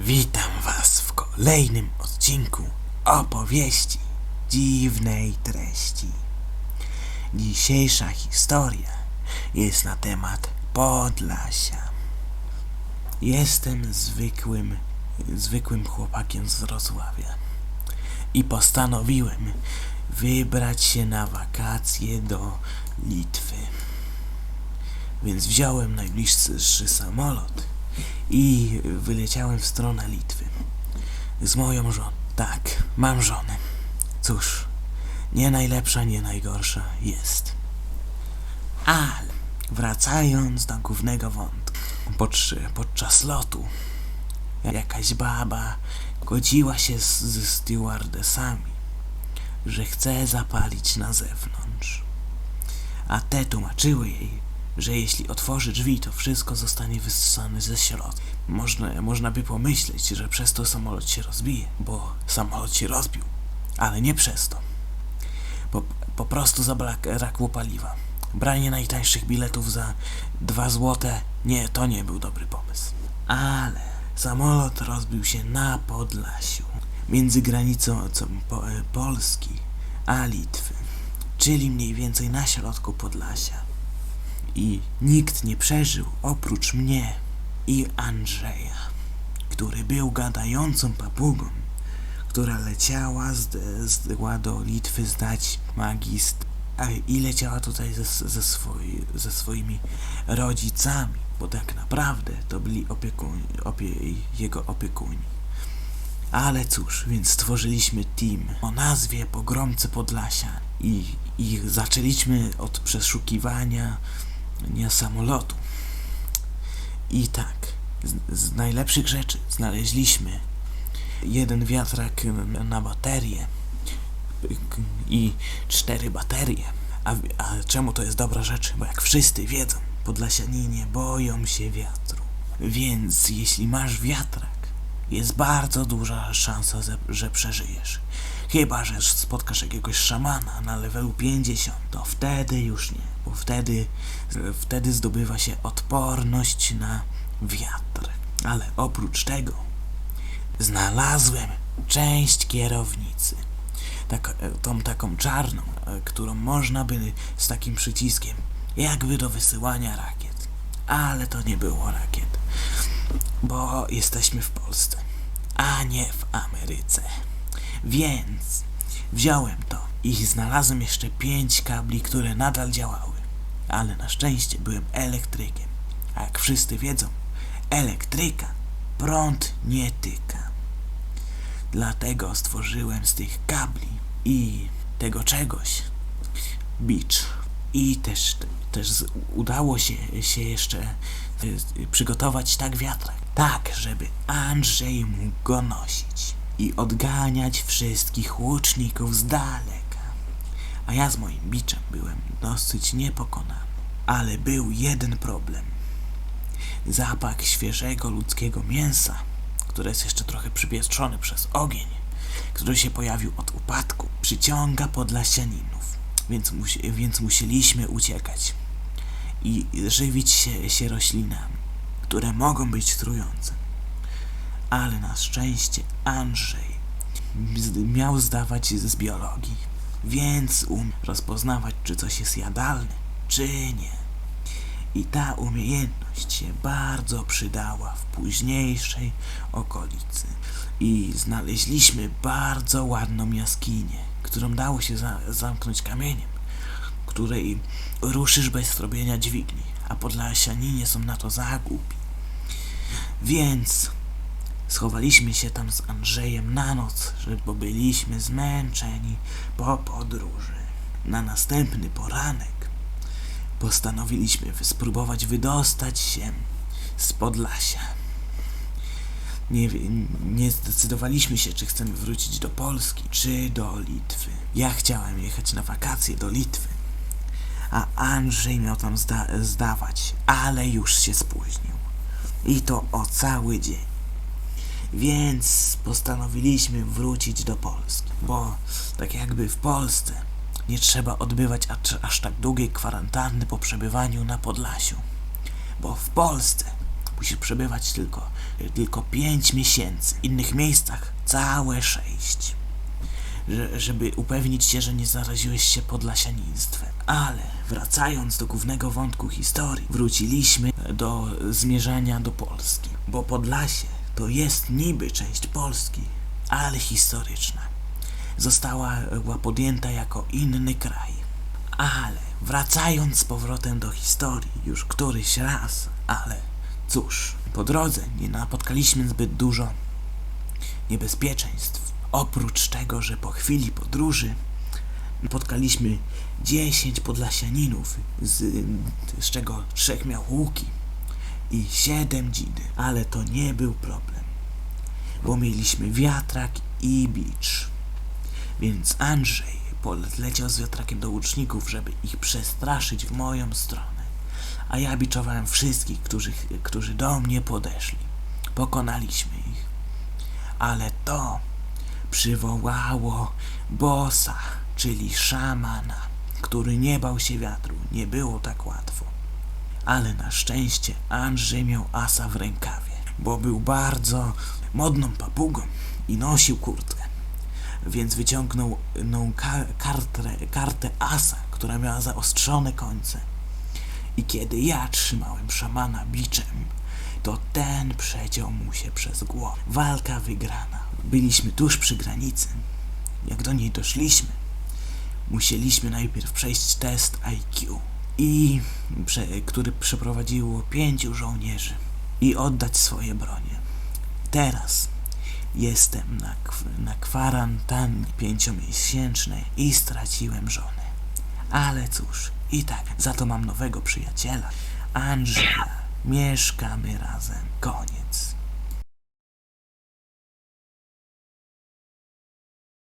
Witam Was w kolejnym odcinku opowieści dziwnej treści. Dzisiejsza historia jest na temat Podlasia. Jestem zwykłym, zwykłym chłopakiem z Wrocławia i postanowiłem wybrać się na wakacje do Litwy. Więc wziąłem najbliższy samolot i wyleciałem w stronę Litwy. Z moją żoną. Tak, mam żonę. Cóż, nie najlepsza, nie najgorsza jest. Ale wracając do głównego wątku, podczas, lotu jakaś baba godziła się z, ze stewardessami, że chce zapalić na zewnątrz. A te tłumaczyły jej, że jeśli otworzy drzwi, to wszystko zostanie wyssane ze środka. Można, można by pomyśleć, że przez to samolot się rozbije, bo samolot się rozbił, ale nie przez to. Po, po prostu zabrakło paliwa. Branie najtańszych biletów za dwa złote, nie, to nie był dobry pomysł. Ale samolot rozbił się na Podlasiu, między granicą co, po, e, Polski a Litwy, czyli mniej więcej na środku Podlasia i nikt nie przeżył oprócz mnie i Andrzeja, który był gadającą papugą, która leciała z, z, do Litwy zdać magistr a, i leciała tutaj ze, ze, swoi, ze swoimi rodzicami, bo tak naprawdę to byli opiekuni, opie, jego opiekuni. Ale cóż, więc stworzyliśmy team o nazwie Pogromcy Podlasia i, i zaczęliśmy od przeszukiwania nie samolotu. I tak, z, z najlepszych rzeczy znaleźliśmy jeden wiatrak na baterię i cztery baterie. A, a czemu to jest dobra rzecz? Bo jak wszyscy wiedzą, podlasianinie boją się wiatru. Więc jeśli masz wiatrak, jest bardzo duża szansa, że przeżyjesz. Chyba, że spotkasz jakiegoś szamana na levelu 50, to wtedy już nie, bo wtedy, wtedy zdobywa się odporność na wiatr. Ale oprócz tego znalazłem część kierownicy. Tak, tą taką czarną, którą można by z takim przyciskiem, jakby do wysyłania rakiet. Ale to nie było rakiet, bo jesteśmy w Polsce, a nie w Ameryce. Więc wziąłem to i znalazłem jeszcze pięć kabli, które nadal działały. Ale na szczęście byłem elektrykiem. A jak wszyscy wiedzą, elektryka prąd nie tyka. Dlatego stworzyłem z tych kabli i tego czegoś bicz. I też, też udało się, się jeszcze y, przygotować tak wiatrak, tak żeby Andrzej mógł go nosić i odganiać wszystkich łuczników z daleka. A ja z moim biczem byłem dosyć niepokonany. Ale był jeden problem. Zapach świeżego ludzkiego mięsa, które jest jeszcze trochę przypieszczone przez ogień, który się pojawił od upadku, przyciąga podlasianinów, więc, więc musieliśmy uciekać i żywić się, się roślinami, które mogą być trujące ale na szczęście Andrzej miał zdawać z biologii, więc um rozpoznawać, czy coś jest jadalne, czy nie. I ta umiejętność się bardzo przydała w późniejszej okolicy. I znaleźliśmy bardzo ładną jaskinię, którą dało się za zamknąć kamieniem, której ruszysz bez robienia dźwigni, a podlasianinie są na to za głupi. Więc Schowaliśmy się tam z Andrzejem na noc, bo byliśmy zmęczeni po podróży. Na następny poranek postanowiliśmy spróbować wydostać się z Podlasia. Nie, nie zdecydowaliśmy się, czy chcemy wrócić do Polski, czy do Litwy. Ja chciałem jechać na wakacje do Litwy, a Andrzej miał tam zda zdawać, ale już się spóźnił. I to o cały dzień. Więc postanowiliśmy wrócić do Polski, bo tak jakby w Polsce nie trzeba odbywać aż, aż tak długiej kwarantanny po przebywaniu na Podlasiu. Bo w Polsce musisz przebywać tylko, tylko 5 miesięcy. W innych miejscach całe 6. Że, żeby upewnić się, że nie zaraziłeś się podlasiaństwem. Ale wracając do głównego wątku historii, wróciliśmy do zmierzania do Polski. Bo Podlasie to jest niby część Polski, ale historyczna. Została była podjęta jako inny kraj. Ale wracając z powrotem do historii, już któryś raz, ale cóż, po drodze nie napotkaliśmy zbyt dużo niebezpieczeństw. Oprócz tego, że po chwili podróży spotkaliśmy 10 podlasianinów, z, z czego trzech miał łuki i 7 dzidy, ale to nie był problem, bo mieliśmy wiatrak i bicz. Więc Andrzej poleciał z wiatrakiem do łuczników, żeby ich przestraszyć w moją stronę. A ja biczowałem wszystkich, którzy, którzy do mnie podeszli. Pokonaliśmy ich. Ale to przywołało bossa, czyli szamana, który nie bał się wiatru. Nie było tak łatwo. Ale na szczęście Andrzej miał asa w rękawie, bo był bardzo modną papugą i nosił kurtkę więc wyciągnął no, ka- kartę, kartę asa, która miała zaostrzone końce. I kiedy ja trzymałem szamana biczem, to ten przeciął mu się przez głowę. Walka wygrana. Byliśmy tuż przy granicy. Jak do niej doszliśmy, musieliśmy najpierw przejść test IQ, i prze, który przeprowadziło pięciu żołnierzy i oddać swoje bronie. Teraz Jestem na, na kwarantannie pięciomiesięcznej i straciłem żonę. Ale cóż, i tak, za to mam nowego przyjaciela, Andrzeja. Mieszkamy razem. Koniec.